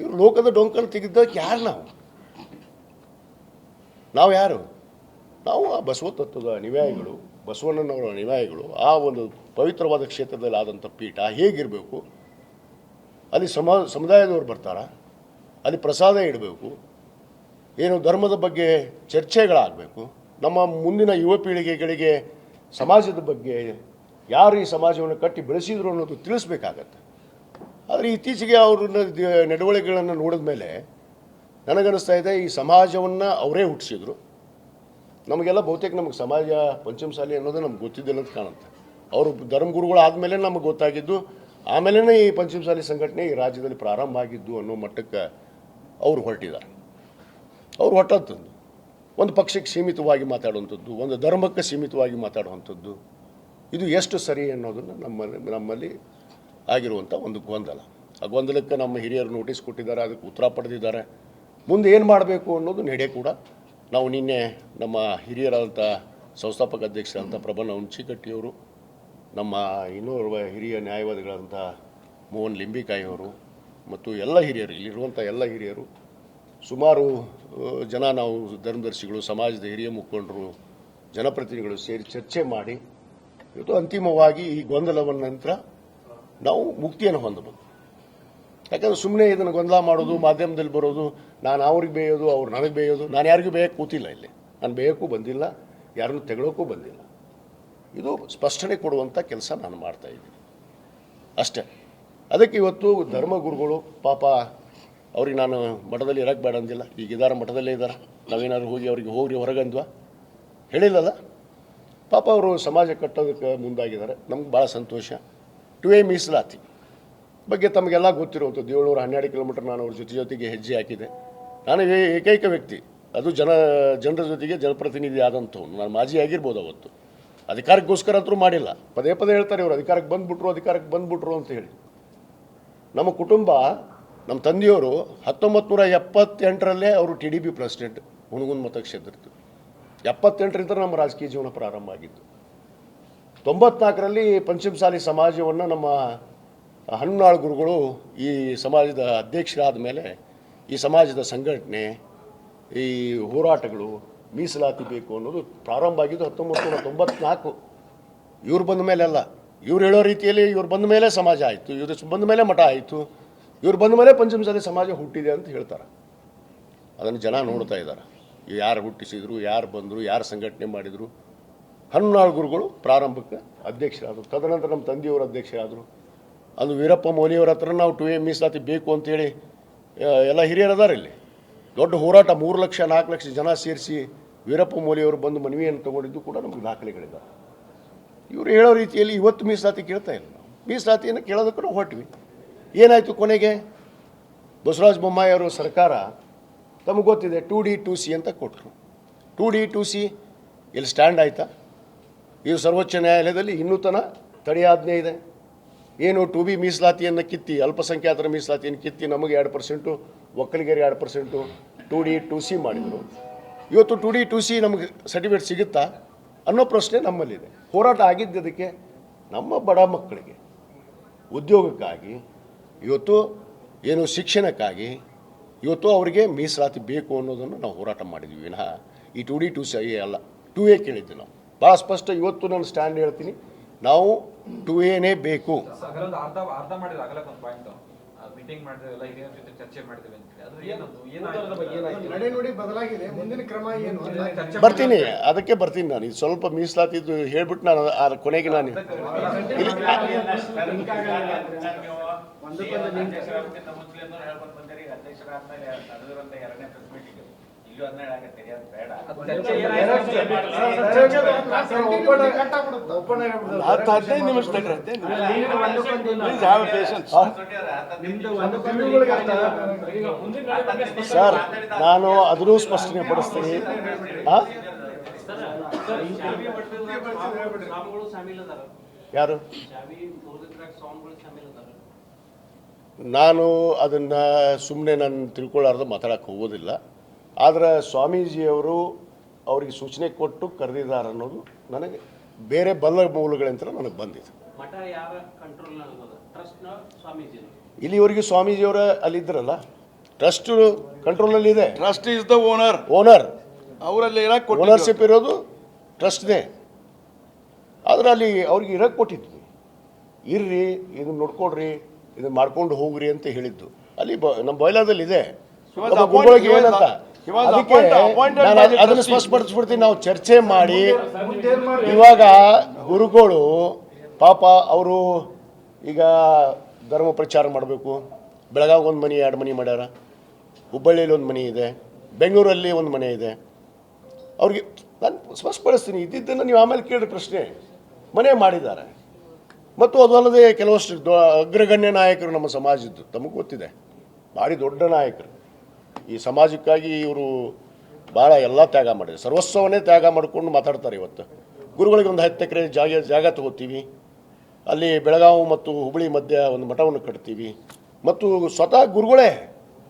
ಇವ್ರು ಲೋಕದ ಡೊಂಕಲ್ಲಿ ತೆಗೆದಕ್ಕೆ ಯಾರು ನಾವು? ನಾವು ಯಾರು? ನಾವು ಆ ಬಸವ ತತ್ವದ ಅನುಯಾಯಿಗಳು, ಬಸವಣ್ಣನವರ ಅನುಯಾಯಿಗಳು, ಆ ಒಂದು ಪವಿತ್ರವಾದ ಕ್ಷೇತ್ರದಲ್ಲಿ ಆದಂಥ ಪೀಠ ಹೇಗಿರಬೇಕು? ಅಲ್ಲಿ ಸಮ, ಸಮುದಾಯದವ್ರು ಬರ್ತಾರ? ಅಲ್ಲಿ ಪ್ರಸಾದ ಇಡಬೇಕು? ಏನು ಧರ್ಮದ ಬಗ್ಗೆ ಚರ್ಚೆಗಳಾಗಬೇಕು? ನಮ್ಮ ಮುಂದಿನ ಯುವ ಪೀಳಿಗೆಗಳಿಗೆ ಸಮಾಜದ ಬಗ್ಗೆ ಯಾರು ಈ ಸಮಾಜವನ್ನು ಕಟ್ಟಿ ಬೆಳೆಸಿದ್ರು ಅನ್ನೋದು ತಿಳಿಸ್ಬೇಕಾಗತ್ತೆ. ಆದರೆ ಇತ್ತೀಚೆಗೆ ಅವ್ರ ನಡವಳಿಕೆಗಳನ್ನು ನೋಡಿದ ಮೇಲೆ ನನಗನ್ನಿಸ್ತಾ ಇದೆ, ಈ ಸಮಾಜವನ್ನು ಅವರೇ ಹುಟ್ಟಿಸಿದ್ರು. ನಮಗೆಲ್ಲ ಬಹುತೇಕ ನಮಗೆ ಸಮಾಜ ಪಂಚಮಸಾಲಿ ಅನ್ನೋದು ನಮ್ಗೆ ಗೊತ್ತಿದ್ದಿಲ್ಲ ಅಂತ ಕಾಣುತ್ತೆ. ಅವರು ಧರ್ಮಗುರುಗಳು ಆದಮೇಲೆ ನಮಗೆ ಗೊತ್ತಾಗಿದ್ದು ಆಮೇಲೆ ಈ ಪಂಚಮಸಾಲಿ ಸಂಘಟನೆ ಈ ರಾಜ್ಯದಲ್ಲಿ ಪ್ರಾರಂಭ ಆಗಿದ್ದು ಅನ್ನೋ ಮಟ್ಟಕ್ಕೆ ಅವರು ಹೊರಟಿದ್ದಾರೆ. ಅವ್ರು ಹೊಟ್ಟಂಥದ್ದು ಒಂದು ಪಕ್ಷಕ್ಕೆ ಸೀಮಿತವಾಗಿ ಮಾತಾಡುವಂಥದ್ದು ಒಂದು ಧರ್ಮಕ್ಕೆ ಸೀಮಿತವಾಗಿ ಮಾತಾಡುವಂಥದ್ದು ಇದು ಎಷ್ಟು ಸರಿ ಅನ್ನೋದನ್ನು ನಮ್ಮಲ್ಲಿ ನಮ್ಮಲ್ಲಿ ಆಗಿರುವಂಥ ಒಂದು ಗೊಂದಲ. ಆ ಗೊಂದಲಕ್ಕೆ ನಮ್ಮ ಹಿರಿಯರು ನೋಟಿಸ್ ಕೊಟ್ಟಿದ್ದಾರೆ, ಅದಕ್ಕೆ ಉತ್ತರ ಪಡೆದಿದ್ದಾರೆ. ಮುಂದೆ ಏನು ಮಾಡಬೇಕು ಅನ್ನೋದು ನಡೆ ಕೂಡ ನಾವು ನಿನ್ನೆ ನಮ್ಮ ಹಿರಿಯರಾದಂಥ ಸಂಸ್ಥಾಪಕ ಅಧ್ಯಕ್ಷರಾದಂಥ ಪ್ರಬನ್ನ ಹುಂಚಿಕಟ್ಟಿಯವರು ನಮ್ಮ ಇನ್ನೋರ್ವ ಹಿರಿಯ ನ್ಯಾಯವಾದಿಗಳಾದಂಥ ಮೋಹನ್ ಲಿಂಬಿಕಾಯಿಯವರು ಮತ್ತು ಎಲ್ಲ ಹಿರಿಯರು ಇಲ್ಲಿರುವಂಥ ಎಲ್ಲ ಹಿರಿಯರು, ಸುಮಾರು ಜನ ನಾವು ಧರ್ಮದರ್ಶಿಗಳು, ಸಮಾಜದ ಹಿರಿಯ ಮುಖಂಡರು, ಜನಪ್ರತಿನಿಧಿಗಳು ಸೇರಿ ಚರ್ಚೆ ಮಾಡಿ, ಇವತ್ತು ಅಂತಿಮವಾಗಿ ಈ ಗೊಂದಲವನ್ನ ನಂತರ ನಾವು ಮುಕ್ತಿಯನ್ನು ಹೊಂದಬಹುದು. ಯಾಕಂದ್ರೆ ಸುಮ್ಮನೆ ಇದನ್ನು ಗೊಂದಲ ಮಾಡೋದು, ಮಾಧ್ಯಮದಲ್ಲಿ ಬರೋದು, ನಾನು ಅವ್ರಿಗೆ ಬೇಯೋದು, ಅವ್ರು ನನಗೆ ಬೇಯೋದು, ನಾನು ಯಾರಿಗೂ ಬೇಯಕ್ಕೆ ಕೂತಿಲ್ಲ ಇಲ್ಲಿ. ನಾನು ಬೇಯೋಕ್ಕೂ ಬಂದಿಲ್ಲ, ಯಾರನ್ನು ತೆಗಳೋಕ್ಕೂ ಬಂದಿಲ್ಲ. ಇದು ಸ್ಪಷ್ಟನೆ ಕೊಡುವಂಥ ಕೆಲಸ ನಾನು ಮಾಡ್ತಾ ಇದ್ದೀನಿ. ಅಷ್ಟೇ. ಅದಕ್ಕೆ ಇವತ್ತು ಧರ್ಮಗುರುಗಳು ಪಾಪ, ಅವ್ರಿಗೆ ನಾನು ಮಠದಲ್ಲಿ ಇರಕ್ಕೆ ಬೇಡ ಅಂದಿಲ್ಲ. ಈಗ ಇದಾರ, ಮಠದಲ್ಲೇ ಇದ್ದಾರೆ ನಾವೇನಾದ್ರು ಹೋಗಿ ಅವ್ರಿಗೆ ಹೋಗ್ರಿ, ಹೊರಗಂದ್ವಾ? ಹೇಳಿಲ್ಲಲ್ಲ? ಪಾಪ ಅವರು ಸಮಾಜ ಕಟ್ಟೋದಕ್ಕೆ ಮುಂದಾಗಿದ್ದಾರೆ. ನಮ್ಗೆ ಭಾಳ ಸಂತೋಷ. ಟು ಎ ಮೀಸಲಾತಿ. ಬಗ್ಗೆ ತಮಗೆಲ್ಲ ಗೊತ್ತಿರುವಂಥದ್ದು ಏಳ್ನೂರ ಹನ್ನೆರಡು ಕಿಲೋಮೀಟರ್ ನಾನು ಅವ್ರ ಜೊತೆ ಜೊತೆಗೆ ಹೆಜ್ಜೆ ಹಾಕಿದೆ. ನಾನು ಏಕೈಕ ವ್ಯಕ್ತಿ. ಅದು ಜನ, ಜನರ ಜೊತೆಗೆ ಜನಪ್ರತಿನಿಧಿ ಆದಂಥವ್ನು. ನಾನು ಮಾಜಿ ಆಗಿರ್ಬೋದು ಅವತ್ತು. ಅಧಿಕಾರಕ್ಕೋಸ್ಕರ ಅಂತೂ ಮಾಡಿಲ್ಲ. ಪದೇ ಪದೇ ಹೇಳ್ತಾರೆ ಇವರು, ಅಧಿಕಾರಕ್ಕೆ ಬಂದುಬಿಟ್ರು ಅಧಿಕಾರಕ್ಕೆ ಬಂದುಬಿಟ್ರು ಅಂತ ಹೇಳಿ. ನಮ್ಮ ಕುಟುಂಬ, ನಮ್ಮ ತಂದೆಯವರು ಹತ್ತೊಂಬತ್ತು ನೂರ ಎಪ್ಪತ್ತೆಂಟರಲ್ಲೇ ಅವರು ಟಿ ಡಿ ಬಿ ಪ್ರೆಸಿಡೆಂಟ್, ಹುಣಗುನ್ ಮತಕ್ಷೇತ್ರದ್ದು. ಎಪ್ಪತ್ತೆಂಟರಿಂದ ನಮ್ಮ ರಾಜಕೀಯ ಜೀವನ ಪ್ರಾರಂಭ ಆಗಿದ್ದು. ತೊಂಬತ್ನಾಲ್ಕರಲ್ಲಿ ಪಂಚಮಸಾಲಿ ಸಮಾಜವನ್ನು ನಮ್ಮ ಹನ್ನಾಳು ಗುರುಗಳು ಈ ಸಮಾಜದ ಅಧ್ಯಕ್ಷರಾದ ಮೇಲೆ ಈ ಸಮಾಜದ ಸಂಘಟನೆ, ಈ ಹೋರಾಟಗಳು ಮೀಸಲಾತಿ ಬೇಕು ಅನ್ನೋದು ಪ್ರಾರಂಭ ಆಗಿದ್ದು ಹತ್ತೊಂಬತ್ತು ನೂರ ತೊಂಬತ್ನಾಲ್ಕು. ಇವ್ರು ಬಂದ ಮೇಲೆ ಅಲ್ಲ. ಇವ್ರು ಹೇಳೋ ರೀತಿಯಲ್ಲಿ ಇವ್ರು ಬಂದ ಮೇಲೆ ಸಮಾಜ ಆಯಿತು, ಇವ್ರ ಬಂದ ಮೇಲೆ ಮಠ ಆಯಿತು, ಇವ್ರು ಬಂದ ಮೇಲೆ ಪಂಚಮಸಾಲಿ ಸಮಾಜ ಹುಟ್ಟಿದೆ ಅಂತ ಹೇಳ್ತಾರೆ. ಅದನ್ನು ಜನ ನೋಡ್ತಾ ಇದ್ದಾರೆ. ಯಾರು ಹುಟ್ಟಿಸಿದ್ರು, ಯಾರು ಬಂದರು, ಯಾರು ಸಂಘಟನೆ ಮಾಡಿದರು ಹನ್ನಾಳು ಗುರುಗಳು ಪ್ರಾರಂಭಕ್ಕೆ ಅಧ್ಯಕ್ಷರಾದರು. ತದನಂತರ ನಮ್ಮ ತಂದೆಯವರು ಅಧ್ಯಕ್ಷರಾದರು. ಅದು ವೀರಪ್ಪ ಮೋನಿಯವರ ಹತ್ರ ನಾವು ಟು ಎ ಮೀಸಲಾತಿ ಬೇಕು ಅಂತೇಳಿ ಎಲ್ಲ ಹಿರಿಯರು ಅದಾರ ಇಲ್ಲಿ. ದೊಡ್ಡ ಹೋರಾಟ, ಮೂರು ಲಕ್ಷ, ನಾಲ್ಕು ಲಕ್ಷ ಜನ ಸೇರಿಸಿ ವೀರಪ್ಪ ಮೋಲಿಯವರು ಬಂದು ಮನವಿಯನ್ನು ತಗೊಂಡಿದ್ದು ಕೂಡ ನಮಗೆ ದಾಖಲೆಗಳಿದ್ದಾವೆ ಇವರು ಹೇಳೋ ರೀತಿಯಲ್ಲಿ ಇವತ್ತು ಮೀಸಲಾತಿ ಕೇಳ್ತಾ ಇಲ್ಲ ನಾವು. ಮೀಸಲಾತಿಯನ್ನು ಕೇಳೋದಕ್ಕೂ ನಾವು ಹೊರಟ್ವಿ. ಏನಾಯಿತು ಕೊನೆಗೆ? ಬಸವರಾಜ ಬೊಮ್ಮಾಯಿ ಅವರ ಸರ್ಕಾರ ತಮಗೆ ಗೊತ್ತಿದೆ ಟು ಡಿ ಟು ಸಿ ಅಂತ ಕೊಟ್ಟರು. ಟು ಡಿ ಟು ಸಿ ಇಲ್ಲಿ ಸ್ಟ್ಯಾಂಡ್ ಆಯಿತಾ? ಇದು ಸರ್ವೋಚ್ಚ ನ್ಯಾಯಾಲಯದಲ್ಲಿ ಇನ್ನೂ ತನ ತಡೆಯಾಜ್ಞೆ ಇದೆ. ಏನು ಟು ಬಿ ಮೀಸಲಾತಿಯನ್ನು ಕಿತ್ತಿ, ಅಲ್ಪಸಂಖ್ಯಾತರ ಮೀಸಲಾತಿಯನ್ನು ಕಿತ್ತಿ ನಮಗೆ ಎರಡು ಪರ್ಸೆಂಟು, ಒಕ್ಕಲಿಗರಿಗೆ ಎರಡು percent, two D, two C ಮಾಡಿದರು. ಇವತ್ತು ಟು ಡಿ, ಟು ಸಿ ನಮಗೆ ಸರ್ಟಿಫಿಕೇಟ್ ಸಿಗುತ್ತಾ ಅನ್ನೋ ಪ್ರಶ್ನೆ ನಮ್ಮಲ್ಲಿದೆ. ಹೋರಾಟ ಆಗಿದ್ದದಕ್ಕೆ ನಮ್ಮ ಬಡ ಮಕ್ಕಳಿಗೆ ಉದ್ಯೋಗಕ್ಕಾಗಿ, ಇವತ್ತು ಏನು ಶಿಕ್ಷಣಕ್ಕಾಗಿ, ಇವತ್ತು ಅವರಿಗೆ ಮೀಸಲಾತಿ ಬೇಕು ಅನ್ನೋದನ್ನು ನಾವು ಹೋರಾಟ ಮಾಡಿದ್ವಿ. ವಿನಃ ಈ ಟು ಡಿ, ಟು ಸಿ ಅಲ್ಲ, ಟು ಎ ಕೇಳಿದ್ದೆ ನಾವು. ಭಾಳ ಸ್ಪಷ್ಟ ಇವತ್ತು ನಾನು ಸ್ಟ್ಯಾಂಡ್ ಹೇಳ್ತೀನಿ. ನಾವು ಟು ಏನೇ ಬೇಕು. ಅರ್ಧ ಅರ್ಧ ಮಾಡಿದ್ರೆ ಅಗಲಕ್ಕೆ ಒಂದು ಪಾಯಿಂಟ್ ಮೀಟಿಂಗ್ ಮಾಡಿದ್ವಿ ಹಿರಿಯರ ಜೊತೆ ಚರ್ಚೆ ಮಾಡಿದ್ವಿ ಅಂತ ಹೇಳಿ. ಅದು ಏನದು? ಏನಾಯ್ತು? ಬದಲಾಗಿದೆ. ಮುಂದಿನ ಕ್ರಮ ಏನು? ಅಂತ ಚರ್ಚೆ ಬರ್ತೀನಿ ಅದಕ್ಕೆ ಬರ್ತೀನಿ ನಾನು. ಇದು ಸ್ವಲ್ಪ ಮೀಸಲಾತಿದ್ದು ಹೇಳ್ಬಿಟ್ಟು ನಾನು ಆ ಕೊನೆಗೆ ನಾನು ಇಲ್ಲಿ. ಹತ್ತು ಹದಿನೈದು ನಿಮಿಷ ತಗ್ರತ್ತೆ ಪ್ಲೀಸ್ ಹ್ಯಾವ್ ಪೇಷನ್ಸ್ ಸರ್ ನಾನು ಅದನ್ನೂ ಸ್ಪಷ್ಟನೆ ಪಡಿಸ್ತೀನಿ. ಯಾರು? ನಾನು ಅದನ್ನು ಸುಮ್ಮನೆ ನಾನು ತಿಳ್ಕೊಳ್ಳಾರ್ದು ಮಾತಾಡಕ್ಕೆ ಹೋಗೋದಿಲ್ಲ. ಆದರೆ ಸ್ವಾಮೀಜಿಯವರು ಅವರಿಗೆ ಸೂಚನೆ ಕೊಟ್ಟು ಕರೆದಿದ್ದಾರೆ ಅನ್ನೋದು ನನಗೆ ಬೇರೆ ಬಲ್ಲ ಮೂಲಗಳಿಂದ ನನಗೆ ಬಂದಿದೆ. ಇಲ್ಲಿವರೆಗೂ ಸ್ವಾಮೀಜಿಯವರ ಅಲ್ಲಿದ್ದರಲ್ಲ ಟ್ರಸ್ಟ್ ಕಂಟ್ರೋಲಲ್ಲಿ ಇದೆ. Trust is the owner owner ಅವರಲ್ಲಿ ಇರಕ್ ಓನರ್ಶಿಪ್ ಇರೋದು ಟ್ರಸ್ಟ್ನೇ ಆದ್ರೆ ಅಲ್ಲಿ ಅವ್ರಿಗೆ ಇರಕ್ಕೆ ಕೊಟ್ಟಿದ್ವಿ ಇರ್ರಿ ಇದನ್ನ ನೋಡ್ಕೊಡ್ರಿ ಇದನ್ನ ಮಾಡ್ಕೊಂಡು ಹೋಗ್ರಿ ಅಂತ ಹೇಳಿದ್ದು. ಅಲ್ಲಿ ಬ ನಮ್ಮ ಬಯಲಾದಲ್ಲಿ ಇದೆ. ಏನಂತ? ಅದಕ್ಕೆ ನಾನು ಅದನ್ನು. ಸ್ಪಷ್ಟಪಡಿಸ್ಬಿಡ್ತೀನಿ. ನಾವು ಚರ್ಚೆ ಮಾಡಿ ಇವಾಗ ಗುರುಗಳು ಪಾಪ ಅವರು ಈಗ ಧರ್ಮ ಪ್ರಚಾರ ಮಾಡಬೇಕು. ಬೆಳಗಾವಿ ಒಂದು ಮನೆ ಎರಡು ಮನೆ ಮಾಡ್ಯಾರ. ಹುಬ್ಬಳ್ಳಿಯಲ್ಲಿ ಒಂದು ಮನೆ ಇದೆ. ಬೆಂಗಳೂರಲ್ಲಿ ಒಂದು ಮನೆ ಇದೆ. ಅವ್ರಿಗೆ ನಾನು ಸ್ಪಷ್ಟಪಡಿಸ್ತೀನಿ. ಇದ್ದಿದ್ದನ್ನು ನೀವು ಆಮೇಲೆ ಕೇಳಿ ಪ್ರಶ್ನೆ. ಮನೆ ಮಾಡಿದ್ದಾರೆ. ಮತ್ತು ಅದು ಅಲ್ಲದೆ ಕೆಲವಷ್ಟು ದೊ- ಅಗ್ರಗಣ್ಯ ನಾಯಕರು ನಮ್ಮ ಸಮಾಜದ್ದು. ತಮಗೆ ಗೊತ್ತಿದೆ. ಭಾರಿ ದೊಡ್ಡ ನಾಯಕರು. ಈ ಸಮಾಜಕ್ಕಾಗಿ ಇವರು ಭಾಳ ಎಲ್ಲ ತ್ಯಾಗ ಮಾಡಿದ್ದಾರೆ. ಸರ್ವಸ್ವವನ್ನೇ ತ್ಯಾಗ ಮಾಡಿಕೊಂಡು ಮಾತಾಡ್ತಾರೆ ಇವತ್ತು. ಗುರುಗಳಿಗೆ ಒಂದು ಹತ್ತು ಎಕರೆ ಜಾಗ ಜಾಗ ತಗೋತೀವಿ. ಅಲ್ಲಿ ಬೆಳಗಾವಿ ಮತ್ತು ಹುಬ್ಬಳ್ಳಿ ಮಧ್ಯ ಒಂದು ಮಠವನ್ನು ಕಟ್ತೀವಿ. ಮತ್ತು ಸ್ವತಃ ಗುರುಗಳೇ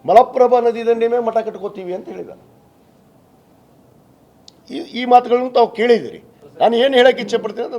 ಮಲಪ್ರಭಾ ನದಿ ದಂಡೆ ಮೇಲೆ ಮಠ ಕಟ್ಕೋತೀವಿ ಅಂತ ಹೇಳಿದ ಈ ಈ ಮಾತುಗಳನ್ನು ತಾವು ಕೇಳಿದಿರಿ ನಾನು ಏನು ಹೇಳಕ್ಕೆ ಇಚ್ಛೆ ಪಡ್ತೀನಿ ಅಂತ